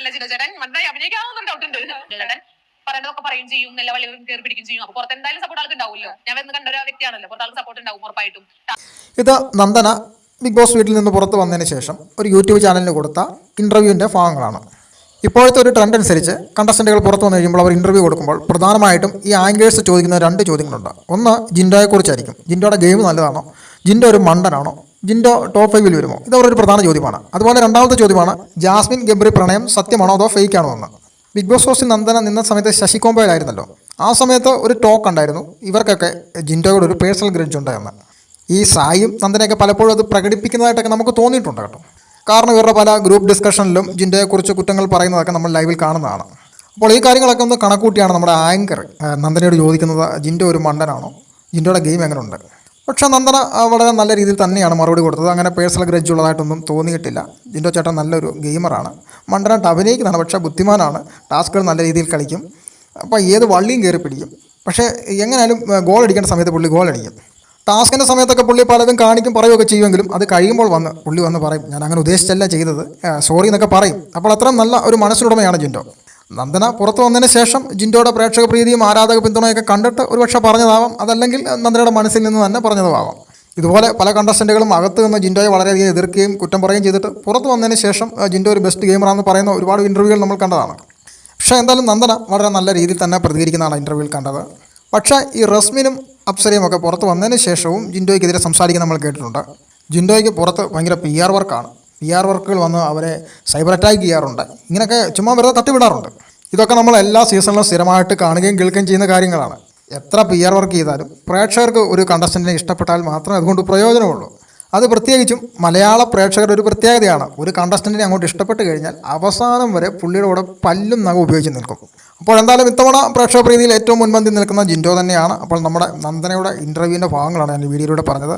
ആളല്ലേ ജിനോ ചേട്ടൻ മനസ്സിലായി? അഭിനയിക്കാവുന്ന ഡൗട്ട് ഉണ്ട്. ചേട്ടൻ പറയുന്നതൊക്കെ പറയും ചെയ്യും നല്ല വളി കയറി പിടിക്കും ചെയ്യും. അപ്പൊ പുറത്ത് എന്തായാലും സപ്പോർട്ട് ആൾക്ക് ഉണ്ടാവുമല്ലോ. ഞാൻ വരുന്ന കണ്ട ഒരു വ്യക്തിയാണല്ലോ പുറത്ത് ആൾക്ക് സപ്പോർട്ട് ഉണ്ടാവും ഉറപ്പായിട്ടും. ഇത് നന്ദന ബിഗ് ബോസ് വീട്ടിൽ നിന്ന് പുറത്ത് വന്നതിന് ശേഷം ഒരു യൂട്യൂബ് ചാനലിന് കൊടുത്ത ഇന്റർവ്യൂവിന്റെ ഭാഗങ്ങളാണ്. ഇപ്പോഴത്തെ ഒരു ട്രെൻഡ് അനുസരിച്ച് കണ്ടസ്റ്റന്റുകൾ പുറത്ത് വന്നു കഴിയുമ്പോൾ അവർ ഇന്റർവ്യൂ കൊടുക്കുമ്പോൾ പ്രധാനമായിട്ടും ഈ ആങ്കേഴ്സ് ചോദിക്കുന്ന രണ്ട് ചോദ്യങ്ങളുണ്ട്. ഒന്ന് ജിൻഡോയെക്കുറിച്ചായിരിക്കും. ജിൻഡോയുടെ ഗെയിം നല്ലതാണോ? ജിൻഡോ ഒരു മണ്ടനാണോ? ജിൻഡോ ടോപ്പ് ഫൈവിൽ വരുമോ? ഇത് അവരൊരു പ്രധാന ചോദ്യമാണ്. അതുപോലെ രണ്ടാമത്തെ ചോദ്യമാണ് ജാസ്മിൻ ഗബ്രി പ്രണയം സത്യമാണോ അതോ ഫേക്ക് ആണോ എന്ന്. ബിഗ് ബോസ് ഹോസ്റ്റിൽ നന്ദന നിന്ന സമയത്ത് ശശി കോമ്പയിലായിരുന്നല്ലോ ആ സമയത്ത് ഒരു ടോക്ക് ഉണ്ടായിരുന്നു. ഇവർക്കൊക്കെ ജിൻഡോയോട് ഒരു പേഴ്സണൽ ഗ്രഡ്ജ് ഉണ്ടായിരുന്നു ഈ സായും നന്ദനയൊക്കെ പലപ്പോഴും അത് പ്രകടിപ്പിക്കുന്നതായിട്ടൊക്കെ നമുക്ക് തോന്നിയിട്ടുണ്ട് കേട്ടോ. കാരണം ഇവരുടെ പല ഗ്രൂപ്പ് ഡിസ്കഷനിലും ജിൻഡോയെക്കുറിച്ച് കുറ്റങ്ങൾ പറയുന്നതൊക്കെ നമ്മൾ ലൈവിൽ കാണുന്നതാണ്. അപ്പോൾ ഈ കാര്യങ്ങളൊക്കെ ഒന്ന് കണക്കൂട്ടിയാണ് നമ്മുടെ ആങ്കർ നന്ദനയോട് ചോദിക്കുന്നത് ജിൻഡോ ഒരു മണ്ടനാണോ? ജിൻഡോയുടെ ഗെയിം എങ്ങനെയുണ്ട് പക്ഷേ നന്ദന വളരെ നല്ല രീതിയിൽ തന്നെയാണ് മറുപടി കൊടുത്തത്. അങ്ങനെ പേഴ്സണൽ ഗ്രഡ്ജ് ഉള്ളതായിട്ടൊന്നും തോന്നിയിട്ടില്ല. ജിൻഡോ ചേട്ടൻ നല്ലൊരു ഗെയിമറാണ്. മണ്ടനായിട്ട് അഭിനയിക്കുന്നതാണ് പക്ഷേ ബുദ്ധിമാനാണ്. ടാസ്കുകൾ നല്ല രീതിയിൽ കളിക്കും. അപ്പോൾ ഏത് വള്ളിയും കയറി പിടിക്കും. പക്ഷേ എങ്ങനെയാലും ഗോൾ അടിക്കേണ്ട സമയത്ത് പുള്ളി ഗോൾ അടിക്കും. ടാസ്കിന്റെ സമയത്തൊക്കെ പുള്ളി പലതും കാണിക്കും പറയുകയൊക്കെ ചെയ്യുമെങ്കിലും അത് കഴിയുമ്പോൾ വന്ന് പുള്ളി വന്ന് പറയും ഞാൻ അങ്ങനെ ഉദ്ദേശിച്ചല്ല ചെയ്തത്. സോറി എന്നൊക്കെ പറയും. അപ്പോൾ അത്രയും നല്ല ഒരു മനസ്സിലുടമയാണ് ജിൻഡോ. നന്ദന. പുറത്തു വന്നതിന് ശേഷം ജിൻഡോയുടെ പ്രേക്ഷക പ്രീതിയും ആരാധക പിന്തുണയൊക്കെ കണ്ടിട്ട് ഒരുപക്ഷെ പറഞ്ഞതാവാം. അതല്ലെങ്കിൽ നന്ദനയുടെ മനസ്സിൽ നിന്ന് തന്നെ പറഞ്ഞതുമാവാം. ഇതുപോലെ പല കണ്ടസ്റ്റന്റുകളും അകത്ത് നിന്ന് ജിൻഡോയെ വളരെയധികം എതിർക്കുകയും കുറ്റം പറയുകയും ചെയ്തിട്ട് പുറത്ത് വന്നതിന് ശേഷം ജിൻഡോ ഒരു ബെസ്റ്റ് ഗെയിമറാണെന്ന് പറയുന്ന ഒരുപാട് ഇന്റർവ്യൂകൾ നമ്മൾ കണ്ടതാണ്. പക്ഷേ എന്തായാലും നന്ദന വളരെ നല്ല രീതിയിൽ തന്നെ പ്രതികരിക്കുന്നതാണ് ഇന്റർവ്യൂവിൽ കണ്ടത്. പക്ഷേ ഈ റസ്മിനും അപ്സരയും ഒക്കെ പുറത്ത് വന്നതിന് ശേഷവും ജിൻഡോയ്ക്കെതിരെ സംസാരിക്കാൻ നമ്മൾ കേട്ടിട്ടുണ്ട്. ജിൻഡോയ്ക്ക് പുറത്ത് ഭയങ്കര പി ആർ വർക്കാണ് പി ആർ വർക്കുകൾ വന്ന് അവരെ സൈബർ അറ്റാക്ക് ചെയ്യാറുണ്ട്. ഇങ്ങനെയൊക്കെ ചുമ്മാ വെറുതെ തട്ടിവിടാറുണ്ട്. ഇതൊക്കെ നമ്മൾ എല്ലാ സീസണിലും സ്ഥിരമായിട്ട് കാണുകയും കേൾക്കുകയും ചെയ്യുന്ന കാര്യങ്ങളാണ്. എത്ര പി ആർ വർക്ക് ചെയ്താലും പ്രേക്ഷകർക്ക് ഒരു കണ്ടസ്റ്റന്റിനെ ഇഷ്ടപ്പെട്ടാൽ മാത്രമേ അതുകൊണ്ട് പ്രയോജനമുള്ളൂ. അത് പ്രത്യേകിച്ചും മലയാള പ്രേക്ഷകരുടെ ഒരു പ്രത്യേകതയാണ്. ഒരു കണ്ടസ്റ്റന്റിനെ അങ്ങോട്ട് ഇഷ്ടപ്പെട്ട് കഴിഞ്ഞാൽ അവസാനം വരെ പുള്ളിയുടെ കൂടെ പല്ലും നഖം ഉപയോഗിച്ച് നിൽക്കും. അപ്പോൾ എന്തായാലും ഇത്തവണ പ്രേക്ഷക പ്രീതിയിൽ ഏറ്റവും മുൻപന്തി നിൽക്കുന്ന ജിൻഡോ തന്നെയാണ്. അപ്പോൾ നമ്മുടെ നന്ദനയുടെ ഇന്റർവ്യൂവിന്റെ ഭാഗങ്ങളാണ് ഞാൻ വീഡിയോയിലൂടെ പറഞ്ഞത്.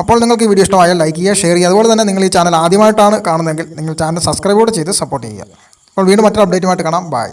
അപ്പോൾ നിങ്ങൾക്ക് ഈ വീഡിയോ ഇഷ്ടമായാൽ ലൈക്ക് ചെയ്യുക ഷെയർ ചെയ്യുക. അതുപോലെ തന്നെ നിങ്ങൾ ഈ ചാനൽ ആദ്യമായിട്ടാണ് കാണുന്നതെങ്കിൽ നിങ്ങൾ ചാനൽ സബ്സ്ക്രൈബ് കൂടെ ചെയ്ത് സപ്പോർട്ട് ചെയ്യുക. അപ്പോൾ വീണ്ടും മറ്റൊരു അപ്ഡേറ്റുമായിട്ട് കാണാം. ബൈ